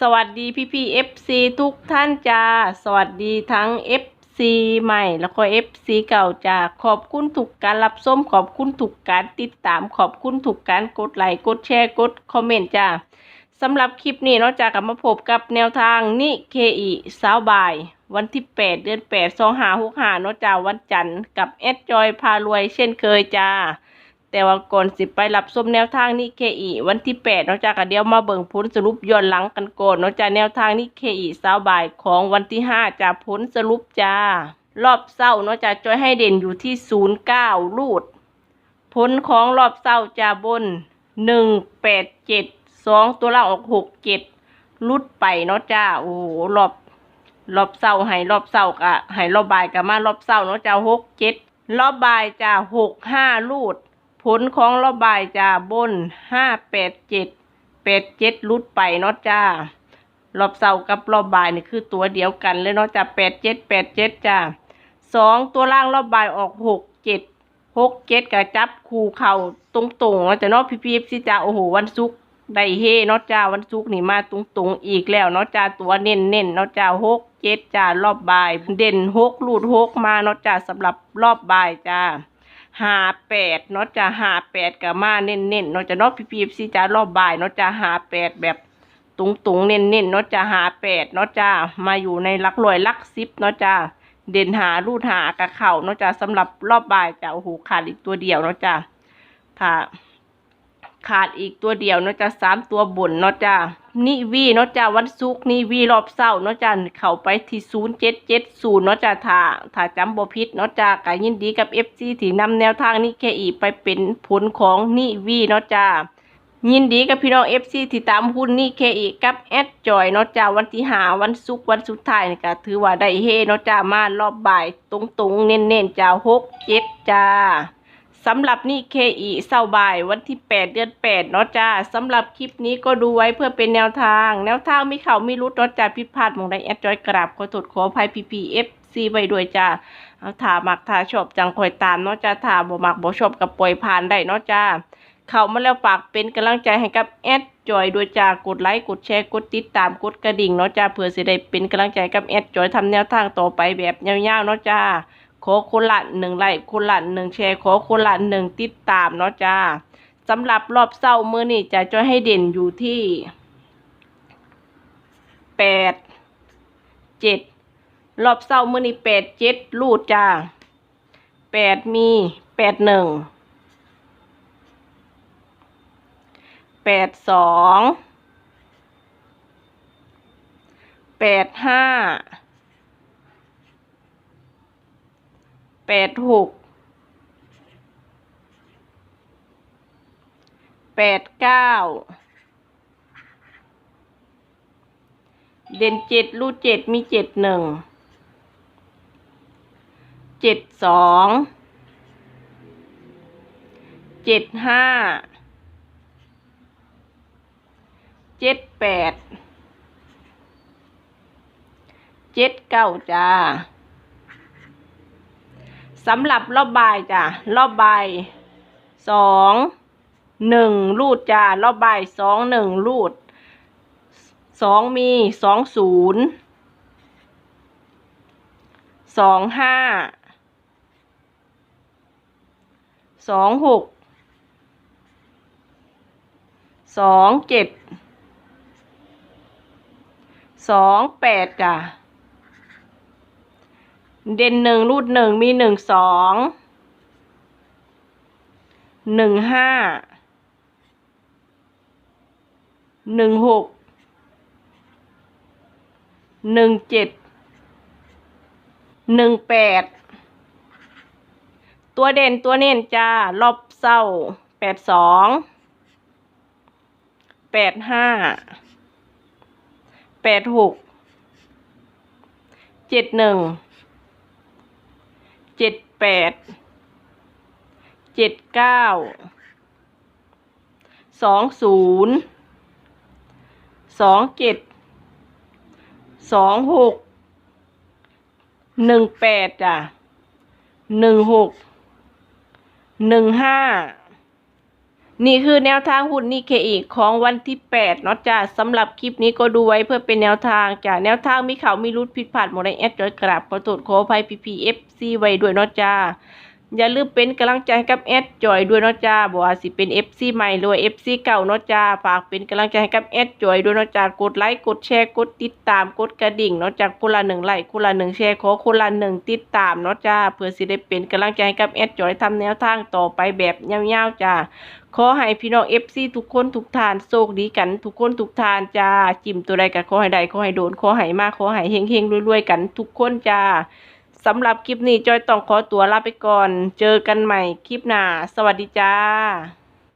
สวัสดีพี่พี่เอฟซีทุกท่านจ้า สวัสดีทั้ง FC ใหม่แล้วก็ FC เก่าจ้า ขอบคุณทุกการรับชมขอบคุณทุกการติดตาม ขอบคุณทุกการกดไลค์กดแชร์กดคอมเมนต์จ้าสำหรับคลิปนี้เนาะจากกลับมาพบกับแนวทางนิเคอีสาวบาย วันที่ 8 เดือน8 2 5 6 5เนาะจ้าวันจันทร์กับแอดจอยพารวยเช่นเคยจ้า แต่ว่าก่อนสิไปรับชมแนวทางนี้เคอีวันที่แปดนาะจ้ากเดียวมาเบิ่งผลสรุปย้อนหลังกันก่อนนาะจ้าแนวทางนี้เคอีสาวบ่ายของวันที่ห้าจ้าผลสรุปจ้ารอบเศร้านาะจ้าจอยให้เด่นอยู่ที่ศูนย์เก้าลูด ผลของรอบเศร้าจ้าบนหนึ่งแปดเจ็ดสองตัวล่างออกหกเจ็ดลุดไปเนาะจ้าโอ้โหรอบรอบเศร้าให้รอบเศร้ากะให้รอบบ่ายกะมารอบเศร้าเนาะจ้าหกเจ็ดรอบบ่ายจ้าหกห้าลูด ผลของรอบบายจ้าบนห้าแปดเจ็ดแปดเจ็ดลุดไปเนาะจ้ารอบเสากับรอบบ่ายนี่คือตัวเดียวกันเลยเนาะจ้าแปดเจ็ดแปดเจ็ดจ้าสองตัวล่างรอบบ่ายออกหกเจ็ดหกเจ็ดกับจับคู่เข่าตรงๆเนาะจ้าเนาะพี่พีเอฟซีจ้าโอ้โหวันศุกร์ได้เฮเนาะจ้าวันศุกร์นี่มาตรงๆอีกแล้วเนาะจ้าตัวเน้นๆเนาะจ้าหกเจ็ดจ้ารอบบ่าย เด่นหกลูดหกมาเนาะจ้าสำหรับรอบบ่ายจ้า หาแปดเนาะจะหาแปดกับมาเน้นเน้นๆเนาะจะนาะพีพีซีจะรอบบ่ายเนาะจะหาแปดแบบตุงตุงๆเน้นเน้นๆเนาะจะหาแปดเนาะจะมาอยู่ในลักร้อยลักสิบเนาะจะเด่นหารูดหากระเข่าเนาะจะสำหรับรอบบ่ายจะโอ้โหขาดอีกตัวเดียวเนาะจะถ้าขาดอีกตัวเดียวเนาะจ้ะสามตัวบนเนาะจ้ะ นี่วีเนาะจ้ะวันศุกร์นี่วีรอบเศร้าเนาะจ้ะเข้าไปที่ศูนย์เจ็ดเจ็ดศูนย์เนาะจ้ะถ้าถ้าจำบ่ผิดเนาะจ้ะก็ยินดีกับเอฟซีที่นำแนวทางนี้แค่อีไปเป็นผลของนี่วีเนาะจ้ะยินดีกับพี่น้องเอฟซีที่ตามหุ้นนี่แค่อีกับแอดจอยเนาะจ้ะวันที่หาวันศุกร์วันสุดท้ายนี่ก็ถือว่าได้เฮเนาะจ้ะมารอบบ่ายตรงๆเน้นๆจ้ะหกเจ็ดจ้า สำหรับนี่เคอีเศร้าบ่ายวันที่ 8 เดือน 8 เนาะจ้าสำหรับคลิปนี้ก็ดูไว้เพื่อเป็นแนวทาง แนวทางมีเขาไม่รู้เนาะจ้าผิดพลาดมองใดแอดจอยกราบขอโทษขออภัยพีพีเอฟซีไว้ด้วยจ้าเอาถามักถาชอบจังคอยตามเนาะจ้าถาบ่มักบ่ชอบกับปล่อยผ่านได้เนาะจ้าเข้ามาแล้วฝากเป็นกำลังใจให้กับแอดจอยด้วยจ้ากดไลค์กดแชร์กดติดตามกดกระดิ่งเนาะจ้าเพื่อสิได้เป็นกำลังใจกับแอดจอยทำแนวทางต่อไปแบบยาวๆเนาะจ้า ขอคนละหนึ่งไลค์คนละหนึ่งแชร์ขอคนละหนึ่งติดตามเนาะจ้าสำหรับรอบเศร้ามือนี่จะจอยให้เด่นอยู่ที่แปดเจ็ดรอบเศร้ามือนี่แปดเจ็ดรูดจ้าแปดมีแปดหนึ่งแปดสองแปดห้า แปดหกแปดเก้าเด่นเจ็ดรูเจ็ดมีเจ็ดหนึ่งเจ็ดสองเจ็ดห้าเจ็ดแปดเจ็ดเก้าจ้า สำหรับรอบบ่ายจ้ะรอบบ่ายสองหนึ่งรูดจ้ารอบบ่ายสองหนึ่งรูดสองมีสองศูนย์สองห้าสองหกสองเจ็ดสองแปดจ้ะ เด่นหนึ่งรูดหนึ่งมีหนึ่งสองหนึ่งห้าหนึ่งหกหนึ่งเจ็ดหนึ่งแปดตัวเด่นตัวเน้นจ้า รอบเศร้าแปดสองแปดห้าแปดหกเจ็ดหนึ่ง เจ็ดแปด เจ็ดเก้า สองศูนย์ สองเจ็ด สองหก หนึ่งแปดจ้ะหนึ่งหก หนึ่งห้า นี่คือแนวทางหุ้นนี่เคอีกของวันที่8เนาะจ้าสำหรับคลิปนี้ก็ดูไว้เพื่อเป็นแนวทางจ้าแนวทางมีเขามีรุดผิดพลาดหมดในแอดจอยกราบขอโทษขออภัยพีพีเอฟซีไว้ด้วยเนาะจ้าอย่าลืมเป็นกำลังใจกับแอดจอยด้วยเนาะจ้าบอกว่าสิเป็น FC ใหม่หรือว่า FC เก่าเนาะจ้าฝากเป็นกำลังใจให้กับแอดจอยด้วยเนาะจ้ากดไลค์กดแชร์กดติดตามกดกระดิ่งเนาะจ้าคนละหนึ่งไลค์คนละหนึ่งแชร์ขอคนละหนึ่งติดตามเนาะจ้าเพื่อสิได้เป็นกำลังใจให้กับแอดจอยทำแนวทางต่อไปแบบยาวๆจ้า ขอให้พี่น้องเอฟซีทุกคนทุกทานโชคดีกัน ทุกคนทุกทานจ้าจิ้มตัวใดกันขอให้ได้ขอให้โดนขอให้มากขอให้เฮงเฮงรวยๆกัน ทุกคนจ้าสำหรับคลิปนี้จอยต้องขอตัวลาไปก่อน เจอกันใหม่คลิปหน้า สวัสดีจ้า